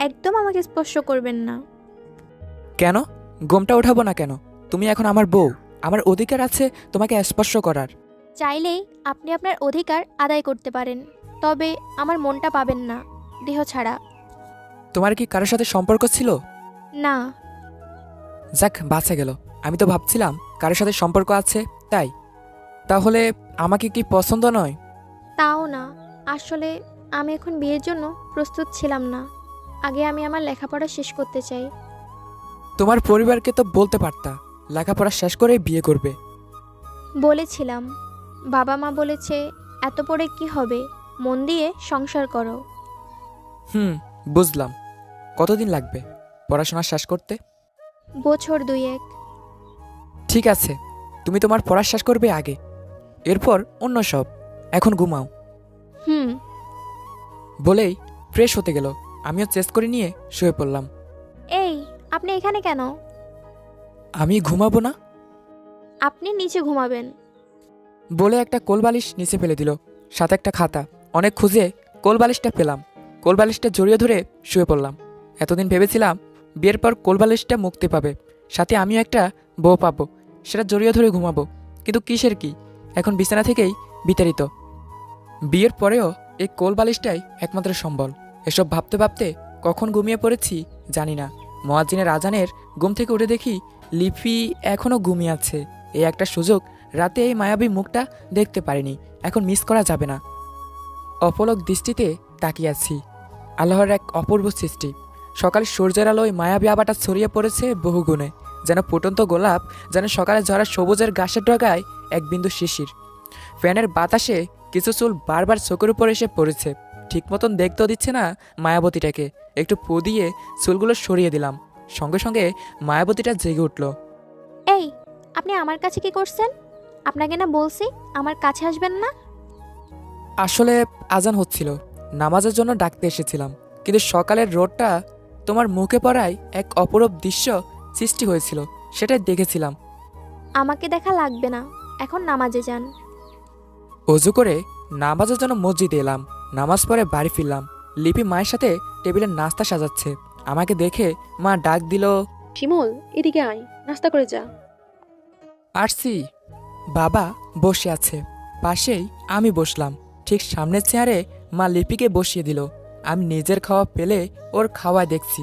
একদম আমাকে স্পর্শ করবেন না। কেন? গোমটা ওঠাবো না কেন? তুমি এখন আমার বউ। আমার অধিকার আছে তোমাকে স্পর্শ করার। চাইলেই আপনি আপনার অধিকার আদায় করতে পারেন তবে আমার মনটা পাবেন না দেহ ছাড়া। তোমার কি কারোর সাথে সম্পর্ক ছিল? না। যাক বাঁচে গেল। আমি তো ভাবছিলাম কারোর সাথে সম্পর্ক আছে তাই। তাহলে আমাকে কি পছন্দ নয়? তাও না। আসলে আমি এখন বিয়ের জন্য প্রস্তুত ছিলাম না। আগে আমি আমার লেখাপড়া শেষ করতে চাই। তোমার পরিবারকে তো বলতে পারতা লেখাপড়া শেষ করে বিয়ে করবে। বলেছিলাম। বাবা মা বলেছে এত পরে কি হবে? মন দিয়ে সংসার করো। হুম বুঝলাম। কতদিন লাগবে পড়াশোনা শেষ করতে? বছর দুই এক ঠিক আছে তুমি তোমার পড়া শেষ করবে আগে। এরপর অন্য সব। এখন ঘুমাও। হুম। বলেই ফ্রেশ হতে গেল। আমিও চেস করে নিয়ে শুয়ে পড়লাম। এই আপনি এখানে কেন? আমি ঘুমাবো না? আপনি নিচে ঘুমাবেন। বলে একটা কোলবালিশ নিচে ফেলে দিল সাথে একটা খাতা। অনেক খুঁজে কোলবালিশটা পেলাম। কোলবালিশটা জড়িয়ে ধরে শুয়ে পড়লাম। এতদিন ভেবেছিলাম বিয়ের পর কোলবালিশটা মুক্তি পাবে। সাথে আমিও একটা বউ পাবো সেটা জড়িয়ে ধরে ঘুমাবো। কিন্তু কিসের কি? এখন বিছানা থেকেই বিতাড়িত। বিয়ের পরেও এই কোলবালিশটাই একমাত্র সম্বল। এসব ভাবতে ভাবতে কখন ঘুমিয়ে পড়েছি জানি না। মহাজিনের আজানের ঘুম থেকে উঠে দেখি লিপি এখনও ঘুমিয়ে আছে। এই একটা সুযোগ রাতে এই মায়াবী মুখটা দেখতে পারিনি। এখন মিস করা যাবে না। অপলক দৃষ্টিতে তাকিয়ে আছি। আল্লাহর এক অপূর্ব সৃষ্টি। সকালে সূর্যের আলোয় মায়াবী আবাটা ছড়িয়ে পড়েছে বহুগুণে। যেন ফুটন্ত গোলাপ, যেন সকালে ঝরা সবুজের গাছের ডগায় এক বিন্দু শিশির। ফ্যানের বাতাসে কিছু চুল বারবার চোখের উপর এসে পড়েছে। ঠিক মতন দেখতেও দিচ্ছে না মায়াবতীটাকে। একটু পু দিয়ে চুলগুলো সরিয়ে দিলাম। সঙ্গে সঙ্গে মায়াবতীটা জেগে উঠল। এই আপনি আমার কাছে কি করছেন? আপনাকে না বলছি আমার কাছে আসবেন না? আসলে আজান হচ্ছিল। নামাজের জন্য ডাকতে এসেছিলাম। কিন্তু সকালের রোদটা তোমার মুখে পড়ায় এক অপরূপ দৃশ্য সৃষ্টি হয়েছিল সেটাই দেখেছিলাম। আমাকে দেখা লাগবে না। এখন নামাজে যান। অজু করে নামাজের জন্য মসজিদে এলাম। নামাজ পড়ে বাড়ি ফিরলাম। লিপি মায়ের সাথে টেবিলে নাস্তা সাজাচ্ছে। আমাকে দেখে মা ডাক দিল শিমুল এদিকে আয় নাস্তা করে যা। আসছি বাবা বসে আছে। পাশেই আমি বসলাম। ঠিক সামনের চেয়ারে মা লিপিকে বসিয়ে দিল। আমি নিজের খাওয়া পেলে ওর খাওয়া দেখছি।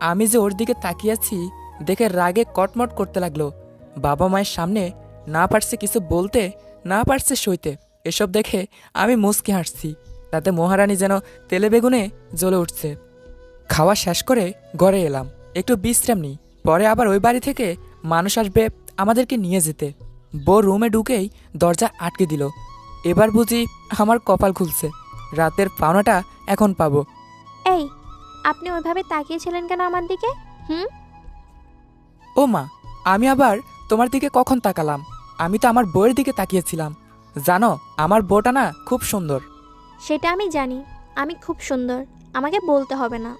আমি যে ওর দিকে তাকিয়েছি দেখে রাগে কটমট করতে লাগল। বাবা মায়ের সামনে না পারছে কিছু বলতে না পারছে সইতে। এসব দেখে আমি মুচকি হাসছি। তাতে মহারানী যেন তেলে বেগুনে জ্বলে উঠছে। খাওয়া শেষ করে ঘরে এলাম। একটু বিশ্রাম নিই পরে আবার ওই বাড়ি থেকে মানুষ আসবে আমাদেরকে নিয়ে যেতে। বউ রুমে ঢুকেই দরজা আটকে দিল। এবার বুঝি আমার কপাল খুলছে। রাতের পাওনাটা এখন পাবো। এই আপনি ওইভাবে তাকিয়েছিলেন কেন আমার দিকে? হুম? ও মা আমি আবার তোমার দিকে কখন তাকালাম? আমি তো আমার বউয়ের দিকে তাকিয়েছিলাম। জানো আমার বউটা না খুব সুন্দর। সেটা আমি জানি। আমি খুব সুন্দর। আমাকে বলতে হবে না।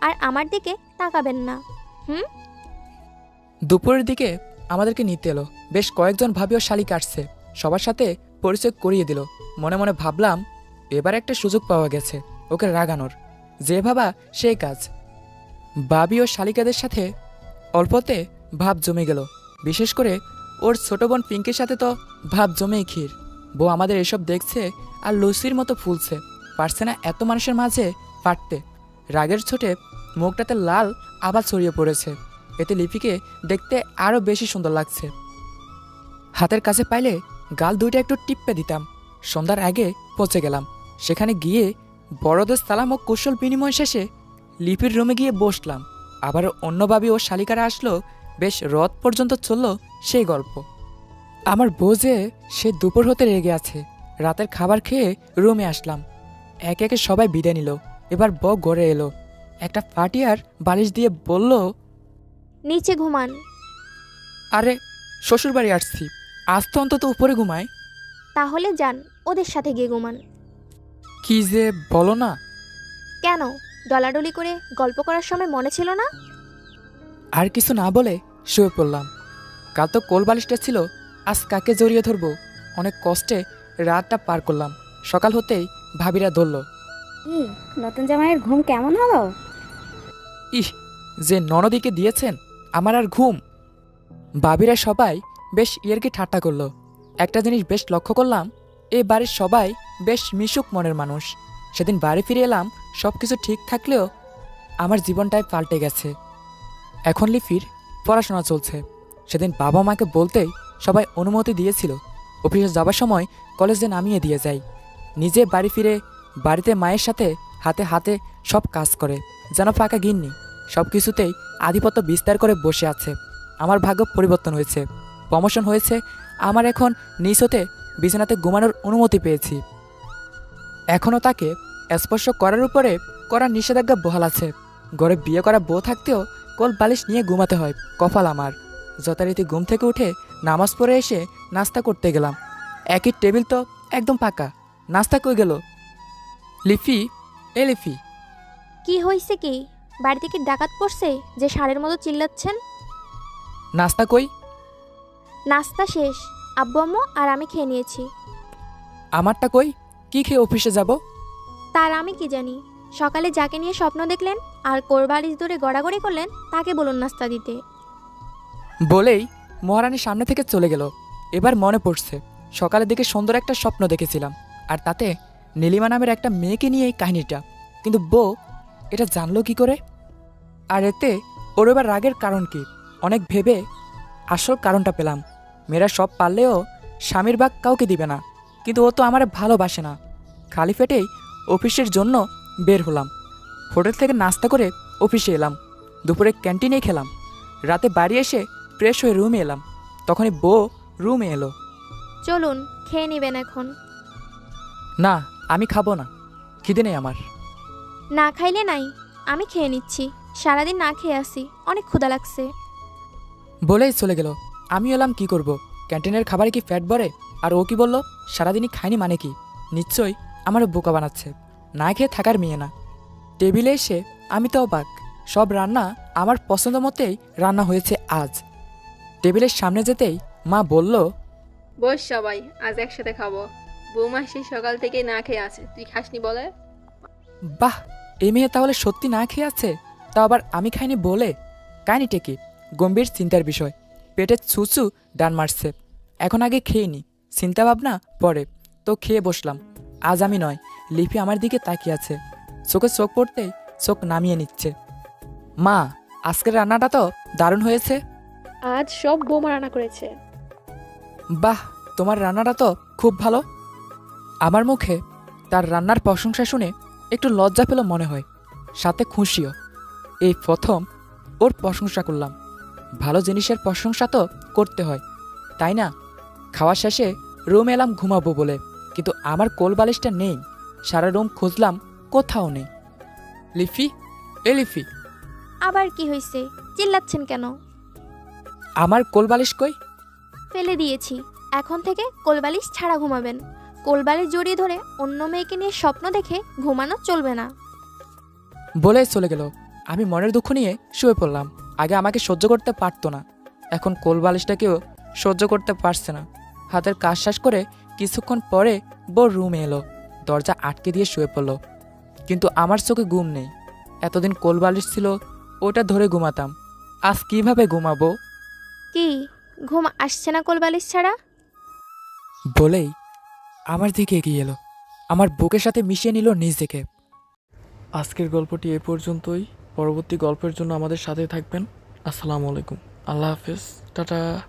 আর আমার দিকে তাকাবেন না। হুম? দুপুরের দিকে আমাদেরকে নিতে এলো। বেশ কয়েকজন ভাবিও শালিক আসছে। সবার সাথে পরিচয় করিয়ে দিল। মনে মনে ভাবলাম, এবার একটা সুযোগ পাওয়া গেছে, ওকে রাগানোর। যে ভাবা সেই কাজ। বাবি ও শালিকাদের সাথে অল্পতে ভাব জমে গেল। বিশেষ করে ওর ছোট বোন পিঙ্কির সাথে তো ভাব জমেই ক্ষীর। বউ আমাদের এসব দেখছে আর লুসির মতো ফুলছে। পারছে না এত মানুষের মাঝে পারতে রাগের ছোটে মুখটাতে লাল আবার ছড়িয়ে পড়েছে। এতে লিপিকে দেখতে আরও বেশি সুন্দর লাগছে। হাতের কাছে পাইলে গাল দুইটা একটু টিপ্পে দিতাম। সন্ধ্যার আগে পৌঁছে গেলাম। সেখানে গিয়ে বড়দের সালাম ও কুশল বিনিময় শেষে লিপির রুমে গিয়ে বসলাম। আবার অন্য ভাবি ও শালিকারা আসলো, বেশ রথ পর্যন্ত চলল সেই গল্প। আমার বোঝে সে দুপুর হতে রেগে আছে রাতের খাবার খেয়ে রুমে আসলাম। একে একে সবাই বিদায় নিল। এবার ব গড়ে এলো। একটা ফাটিয়ার বালিশ দিয়ে বলল নিচে ঘুমান। আরে শ্বশুরবাড়ি আসছি। আজ তো অন্তত উপরে ঘুমায়। তাহলে যান ওদের সাথে গিয়ে ঘুমান। কি যে বলো না। কেন? ডলাডলি করে গল্প করার সময় মনে ছিল না? আর কিছু না বলে শুয়ে পড়লাম। কাল তো কোল বালিশটা ছিল আজ কাকে জড়িয়ে ধরবো? অনেক কষ্টে রাতটা পার করলাম। সকাল হতেই ভাবিরা ধরল। কি নতুন জামাইয়ের ঘুম কেমন হলো? ইহ যে ননদীকে দিয়েছেন আমার আর ঘুম। ভাবিরা সবাই বেশ ইয়েরকে ঠাট্টা করল। একটা জিনিস বেশ লক্ষ্য করলাম এ বাড়ির সবাই বেশ মিশুক মনের মানুষ। সেদিন বাড়ি ফিরে এলাম সব কিছু ঠিক থাকলেও আমার জীবনটাই পাল্টে গেছে। এখন লিফির পড়াশোনা চলছে। সেদিন বাবা মাকে বলতেই সবাই অনুমতি দিয়েছিল। অফিসে যাবার সময় কলেজে নামিয়ে দিয়ে যাই নিজে বাড়ি ফিরে বাড়িতে মায়ের সাথে হাতে হাতে সব কাজ করে। যেন ফাঁকা গিন্নি। সব কিছুতেই আধিপত্য বিস্তার করে বসে আছে। আমার ভাগ্য পরিবর্তন হয়েছে। প্রমোশন হয়েছে। আমার এখন নিজ হতে বিছানাতে ঘুমানোর অনুমতি পেয়েছি। এখনও তাকে স্পর্শ করার উপরে করার নিষেধাজ্ঞা বহাল আছে। ঘরে বিয়ে করা বউ থাকতেও কোল বালিশ নিয়ে ঘুমাতে হয়। কপাল আমার। যথারীতি ঘুম থেকে উঠে নামাজ পড়ে এসে নাস্তা করতে গেলাম। একই টেবিল তো একদম পাকা। নাস্তা কই গেল? লিফি এ লিফি। কি হয়েছে কি? বাড়িতে কি ডাকাত পড়ছে যে সারের মতো চিল্লাচ্ছেন? নাস্তা কই? নাস্তা শেষ। আব্বু আম্মু আর আমি খেয়ে নিয়েছি। আমারটা কই? কি খেয়ে অফিসে যাব? তার আমি কি জানি? সকালে যাকে নিয়ে স্বপ্ন দেখলেন আর কোরবালিশ ধরে গড়াগড়ি করলেন তাকে বলুন নাস্তা দিতে। বলেই মহারানী সামনে থেকে চলে গেল। এবার মনে পড়ছে, সকালের দিকে সুন্দর একটা স্বপ্ন দেখেছিলাম, আর তাতে নীলিমা নামের একটা মেয়েকে নিয়ে এই কাহিনীটা। কিন্তু বউ, এটা জানলো কি করে? আর এতে ওর এবার রাগের কারণ কি? অনেক ভেবে আসল কারণটা পেলাম। মেয়েরা সব পারলেও স্বামীর বাগ কাউকে দিবে না। কিন্তু ও তো আমার ভালোবাসে না। খালি পেটেই অফিসের জন্য বের হলাম। হোটেল থেকে নাস্তা করে অফিসে এলাম। দুপুরে ক্যান্টিনে খেলাম। রাতে বাড়ি এসে ফ্রেশ হয়ে রুমে এলাম। তখনই বউ রুমে এলো। চলুন খেয়ে নেবেন এখন। না আমি খাব না। খিদে নেই আমার। না খাইলে নাই আমি খেয়ে নিচ্ছি। সারাদিন না খেয়ে আসি অনেক ক্ষুধা লাগছে। বলেই চলে গেল। আমি এলাম কি করব? ক্যান্টিনের খাবারে কি ফ্যাট ভরে? আর ও কি বলল সারাদিনই খায়নি মানে কি? নিশ্চয়ই আমার বোকা বানাচ্ছে। না খেয়ে থাকার মেয়ে না। টেবিলে এসে আমি তো অবাক। সব রান্না আমার পছন্দ মতেই রান্না হয়েছে আজ। টেবিলের সামনে যেতেই মা বলল বস সবাই আজ একসাথে খাব। বৌমা সেই সকাল থেকে না খেয়ে আছে। তুই খাসনি বলে? বাহ এই মেয়ে তাহলে সত্যি না খেয়ে আছে? তা আবার আমি খাইনি বলে? কাহিনিটা কি গম্ভীর চিন্তার বিষয়। পেটে ছুঁচু ডান মারছে। এখন আগে খেয়ে নি চিন্তা ভাবনা পরে। তো খেয়ে বসলাম। আজ আমি নয় লিপি আমার দিকে তাকিয়ে আছে। চোখে চোখ পড়তেই চোখ নামিয়ে নিচ্ছে। মা আজকের রান্নাটা তো দারুণ হয়েছে। আজ সব বৌমা রান্না করেছে। বাহ তোমার রান্নাটা তো খুব ভালো। আমার মুখে তার রান্নার প্রশংসা শুনে একটু লজ্জা পেল মনে হয়। সাথে খুশিও। এই প্রথম ওর প্রশংসা করলাম। ভালো জিনিসের প্রশংসা তো করতে হয়। তাই না? খাওয়া শেষে রুম এলাম ঘুমাবো বলে। কিন্তু আমার কোল বালিশটা নেই। সারা রুম খুঁজলাম কোথাও নেই। লিফি? এ লিফি। আবার কি হয়েছে চিল্লাচ্ছেন কেন? আমার কোল বালিশ কই? ফেলে দিয়েছি। এখন থেকে কোলবালিশ ছাড়া ঘুমাবেন। কোলবালিশ জড়িয়ে ধরে অন্য মেয়েকে নিয়ে স্বপ্ন দেখে ঘুমানো চলবে না। বলে চলে গেল। আমি মনের দুঃখ নিয়ে শুয়ে পড়লাম। আগে আমাকে সহ্য করতে পারতো না। এখন কোল বালিশটাকেও সহ্য করতে পারছে না। হাতের কাজ শেষ করে কিছুক্ষণ পরে বউ রুমে এলো। দরজা আটকে দিয়ে শুয়ে পড়ল। কিন্তু আমার চোখে ঘুম নেই। এতদিন কোল বালিশ ছিল ওটা ধরে ঘুমাতাম। আজ কীভাবে ঘুমাবো? কি, ঘুম আসছে না কোলবালিশ ছাড়া? বলেই আমার দিকে এগিয়ে এলো। আমার বুকের সাথে মিশিয়ে নিল নিজেকে আজকের গল্পটি এ পর্যন্তই। পরবর্তী গল্পের জন্য আমাদের সাথে থাকবেন। আসসালামু আলাইকুম। আল্লাহ হাফেজ। টাটা।